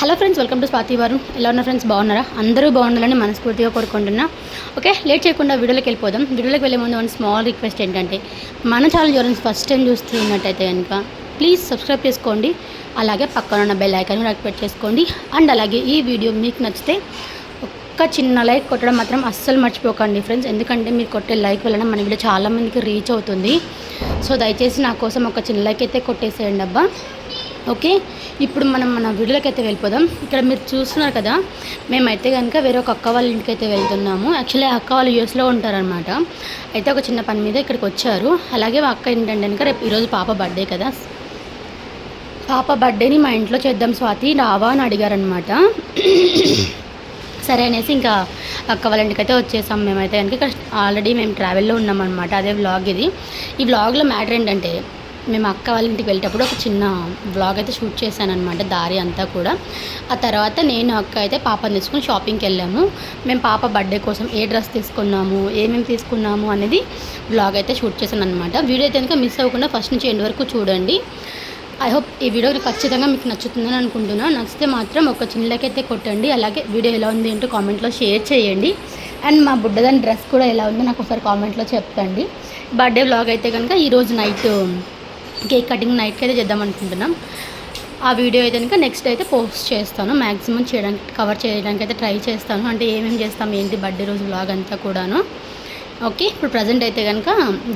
Hello friends welcome to Swathi వారు ఎలా ఉన్నారు ఫ్రెండ్స్ బాగున్నారా? అందరూ బాగుండాలని మనస్ఫూర్తిగా కోరుకుంటున్నా. ఓకే లేట్ చేయకుండా వీడియోలోకి వెళ్ళిపోదాం. వీడియోలోకి వెళ్ళే ముందు వన్ స్మాల్ రిక్వెస్ట్ ఏంటంటే మన ఛానల్ ఎవరైనా ఫస్ట్ టైం చూస్తున్నట్టయితే కనుక ప్లీజ్ సబ్స్క్రైబ్ చేసుకోండి. అలాగే పక్కన ఉన్న బెల్ ఐకాన్ కూడా యాక్టివేట్ చేసుకోండి. అండ్ అలాగే ఈ వీడియో మీకు నచ్చితే ఒక్క చిన్న లైక్ కొట్టడం మాత్రం అస్సలు మర్చిపోకండి ఫ్రెండ్స్ ఎందుకంటే మీరు కొట్టే లైక్ వలన మన వీడియో చాలామందికి రీచ్ అవుతుంది. సో దయచేసి నా కోసం ఒక చిన్న లైక్ అయితే కొట్టేసేయండి అబ్బా. ఓకే? ఇప్పుడు మనం మన వీడియోలోకి అయితే వెళ్ళిపోదాం. ఇక్కడ మీరు చూస్తున్నారు కదా మేమైతే కనుక వేరే ఒక అక్క వాళ్ళ ఇంటికి అయితే వెళ్తున్నాము యాక్చువల్లీ అక్క వాళ్ళు యూఎస్లో ఉంటారనమాట అయితే ఒక చిన్న పని మీద ఇక్కడికి వచ్చారు. అలాగే మా అక్క ఏంటంటే కనుక రేపు ఈరోజు పాప బర్త్డే కదా. పాప బర్త్డేని మా ఇంట్లో చేద్దాం స్వాతి రావా అని అడిగారనమాట సరే అనేసి ఇంకా అక్క వాళ్ళ ఇంటికి అయితే వచ్చేసాం. మేమైతే కనుక ఆల్రెడీ మేము ట్రావెల్లో ఉన్నామన్నమాట. అదే వ్లాగ్ ఇది. ఈ వ్లాగ్లో మ్యాటర్ ఏంటంటే మేము అక్క వాళ్ళ ఇంటికి వెళ్ళేటప్పుడు ఒక చిన్న వ్లాగ్ అయితే షూట్ చేశాను అనమాట దారి అంతా కూడా. ఆ తర్వాత నేను అక్క అయితే పాపని తీసుకుని షాపింగ్కి వెళ్ళాము. మేము పాప బర్త్డే కోసం ఏ డ్రెస్ తీసుకున్నాము ఏమేమి తీసుకున్నాము అనేది వ్లాగ్ అయితే షూట్ చేశాను అనమాట వీడియో అయితే కనుక మిస్ అవ్వకుండా ఫస్ట్ నుంచి ఎండ్ వరకు చూడండి. ఐ హోప్ ఈ వీడియో ఖచ్చితంగా మీకు నచ్చుతుందని అనుకుంటున్నాను నచ్చితే మాత్రం ఒక చిన్నకైతే కొట్టండి. అలాగే వీడియో ఎలా ఉంది ఏంటో కామెంట్లో షేర్ చేయండి. అండ్ మా బుడ్డదాని డ్రెస్ కూడా ఎలా ఉందో నాకు ఒకసారి కామెంట్లో చెప్పండి. బర్త్డే వ్లాగ్ అయితే కనుక ఈరోజు నైట్ కేక్ కటింగ్ నైట్కి అయితే చేద్దాం అనుకుంటున్నాం. ఆ వీడియో అయితే కనుక నెక్స్ట్ అయితే పోస్ట్ చేస్తాను. మ్యాక్సిమం చేయడానికి కవర్ చేయడానికి అయితే ట్రై చేస్తాను. అంటే ఏమేమి చేస్తాం ఏంటి బర్త్డే రోజు బ్లాగ్ అంతా కూడాను. ఓకే ఇప్పుడు ప్రజెంట్ అయితే కనుక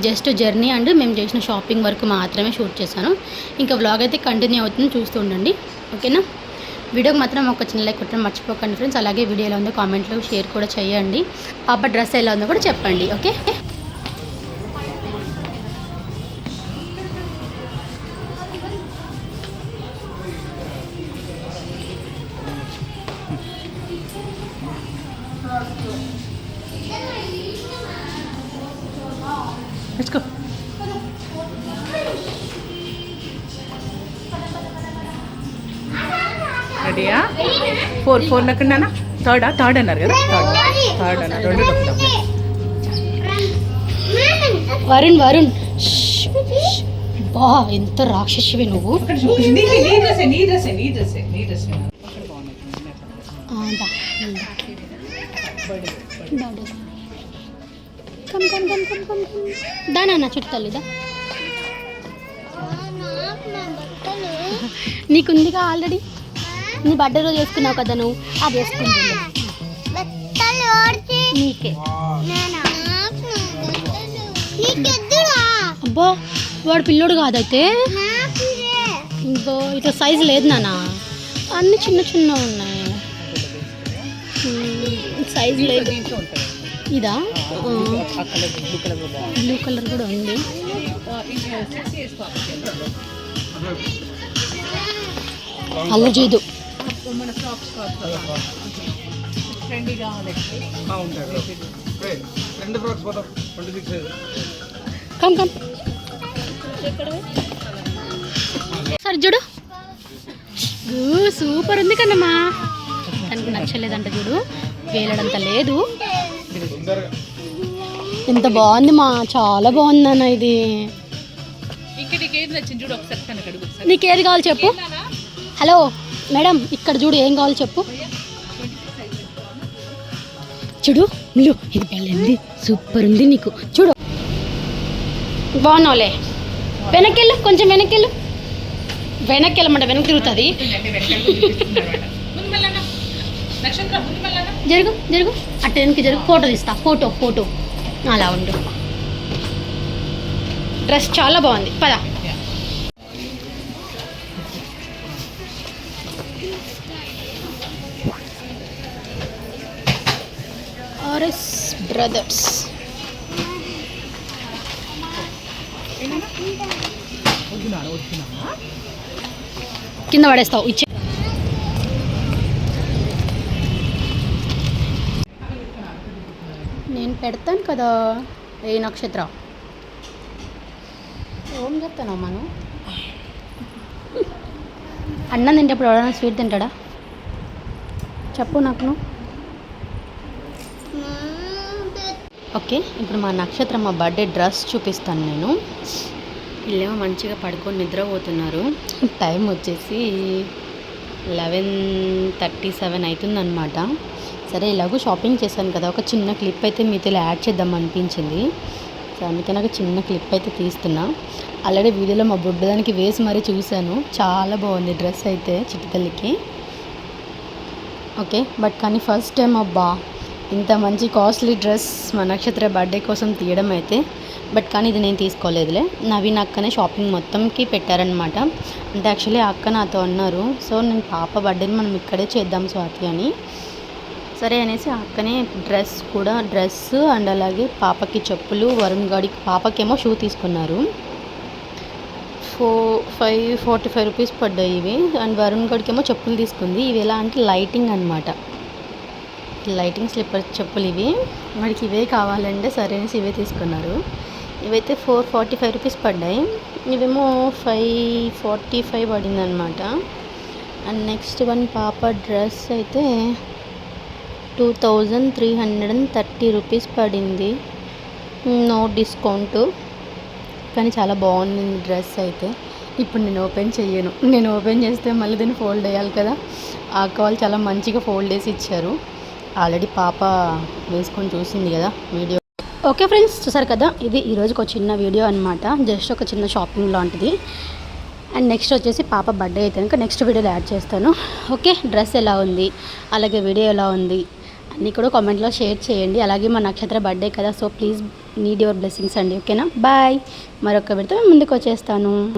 జస్ట్ జర్నీ అండ్ మేము చేసిన షాపింగ్ వరకు మాత్రమే షూట్ చేశాను. ఇంకా వ్లాగ్ అయితే కంటిన్యూ అవుతుంది చూస్తూ ఉండండి. ఓకేనా? వీడియోకి మాత్రం ఒక చిన్న లైక్ కొట్టడం మర్చిపోకండి ఫ్రెండ్స్. అలాగే వీడియో ఎలా ఉందో కామెంట్లో షేర్ కూడా చేయండి. పాప డ్రెస్ ఎలా ఉందో కూడా చెప్పండి. ఓకే? Let's go. రెడీయా ఫోర్ ఫోర్ లెక్కనా థర్డా థర్డ్ అన్నారు కదా? థర్డ్ థర్డ్ అన్నారు. రెండు వరుణ్ వరుణ్. బా ఎంత రాక్షసివి నువ్వు. నీ come come come come come come దా నాన్న చుట్టూ తల్లిదా నీకుందిగా ఆల్రెడీ నీ బర్త్డే రోజు వేసుకున్నావు కదా నువ్వు? అది వేసుకుంటుంది. నీకే. అబ్బో వాడు పిల్లోడు కాదైతే. ఇంకో ఇట్లా సైజు లేదు నాన్న. అన్నీ చిన్న చిన్న ఉన్నాయి. సైజు లేదు. ఇదా? బ్లూ కలర్ బ్లూ కలర్ కూడా. ఉంది. అల్లరి చేయదు కమ్ కమ్ సరే చూడు. సూపర్ ఉంది కన్నమ్మా. తనకు నచ్చలేదంట చూడు. వేలడంత లేదు. ఎంత బాగుంది మా చాలా బాగుంది నాన్న ఇది. నీకు ఏది కావాలి చెప్పు. హలో మేడం ఇక్కడ చూడు ఏం కావాలి చెప్పు. చూడు మిల్లు ఇది పెళ్ళింది సూపర్ ఉంది నీకు. చూడు. బాగున్నావులే. వెనక్కెళ్ళు కొంచెం వెనక్కెళ్ళు వెనక్కి వెళ్ళమంటే వెనక్కి తిరుగుతుంది ముందు మళ్ళా నక్షత్ర ముందు మళ్ళా జరుగు జరుగు. అట్ట వెనక్కి జరుగు. ఫోటో తీస్తా. ఫోటో ఫోటో అలా ఉండు. డ్రెస్ చాలా బాగుంది. పద. ఆర్ఎస్ బ్రదర్స్ కింద పడేస్తావు. ఇచ్చే నేను పెడతాను కదా ఏ నక్షత్ర? ఏం చెప్తాను మనం అన్నం తింటప్పుడు ఎవడైనా స్వీట్ తింటాడా? చెప్పు నాకు ఓకే ఇప్పుడు మా నక్షత్రం మా బర్త్డే డ్రెస్ చూపిస్తాను నేను. వీళ్ళేమో మంచిగా పడుకొని నిద్రపోతున్నారు. టైం వచ్చేసి లెవెన్ థర్టీ సెవెన్ అవుతుందన్నమాట. సరే ఇలాగూ షాపింగ్ చేశాను కదా ఒక చిన్న క్లిప్ అయితే మీతో ఇలా యాడ్ చేద్దాం అనిపించింది. సో అందుకే నాకు చిన్న క్లిప్ అయితే తీస్తున్నా. ఆల్రెడీ వీడియోలో మా బుడ్డదానికి వేసి మరీ చూశాను. చాలా బాగుంది డ్రెస్ అయితే చిట్టుతల్లికి ఓకే బట్ కానీ ఫస్ట్ టైం అబ్బా ఇంత మంచి కాస్ట్లీ డ్రెస్ మా నక్షత్ర బర్త్డే కోసం తీయడం అయితే. బట్ కానీ ఇది నేను తీసుకోలేదులే. నవీన్ అక్కనే షాపింగ్ మొత్తంకి పెట్టారనమాట అంటే యాక్చువల్లీ అక్క నాతో అన్నారు. సో నేను పాప బర్త్డేని మనం ఇక్కడే చేద్దాం స్వాతి అని. సరే అనేసి అక్కనే డ్రెస్ కూడా డ్రెస్ అండ్ అలాగే పాపకి చెప్పులు వరుణ్ గాడికి పాపకేమో షూ తీసుకున్నారు. ఫో ఫైవ్ ఫార్టీ ఫైవ్ రూపీస్ పడ్డాయి ఇవి. అండ్ వరుణ్ గడికేమో చెప్పులు తీసుకుంది. ఇవి ఎలా అంటే లైటింగ్ అనమాట లైటింగ్ స్లిప్పర్ చెప్పులు ఇవి. వాడికి ఇవే కావాలంటే సరే అనేసి ఇవే తీసుకున్నారు. ఇవైతే ఫోర్ ఫార్టీ ఫైవ్ రూపీస్ పడ్డాయి. ఇవేమో ఫైవ్ ఫార్టీ ఫైవ్ పడింది అనమాట అండ్ నెక్స్ట్ వన్ పాప డ్రెస్ అయితే two thousand three hundred and thirty rupees పడింది. No discount. కానీ చాలా బాగుంది డ్రెస్ అయితే. ఇప్పుడు నేను ఓపెన్ చేయను నేను ఓపెన్ చేస్తే మళ్ళీ దీన్ని ఫోల్డ్ చేయాలి కదా. ఆ కాల్ చాలా మంచిగా ఫోల్డ్ వేసి ఇచ్చారు. ఆల్రెడీ పాప వేసుకొని చూసింది కదా వీడియో. ఓకే ఫ్రెండ్స్ చూసారు కదా? ఇది ఈరోజుకి ఒక చిన్న వీడియో అనమాట జస్ట్ ఒక చిన్న షాపింగ్ లాంటిది. అండ్ నెక్స్ట్ వచ్చేసి పాప బర్త్డే అయితే కనుక నెక్స్ట్ వీడియోలో యాడ్ చేస్తాను. ఓకే డ్రెస్ ఎలా ఉంది? అలాగే వీడియో ఎలా ఉంది? అన్నీ కూడా కామెంట్లో షేర్ చేయండి. అలాగే మా నక్షత్ర బర్త్డే కదా so please need your blessings అండి ఓకేనా? బాయ్. మరొక విడత ముందుకు వచ్చేస్తాను.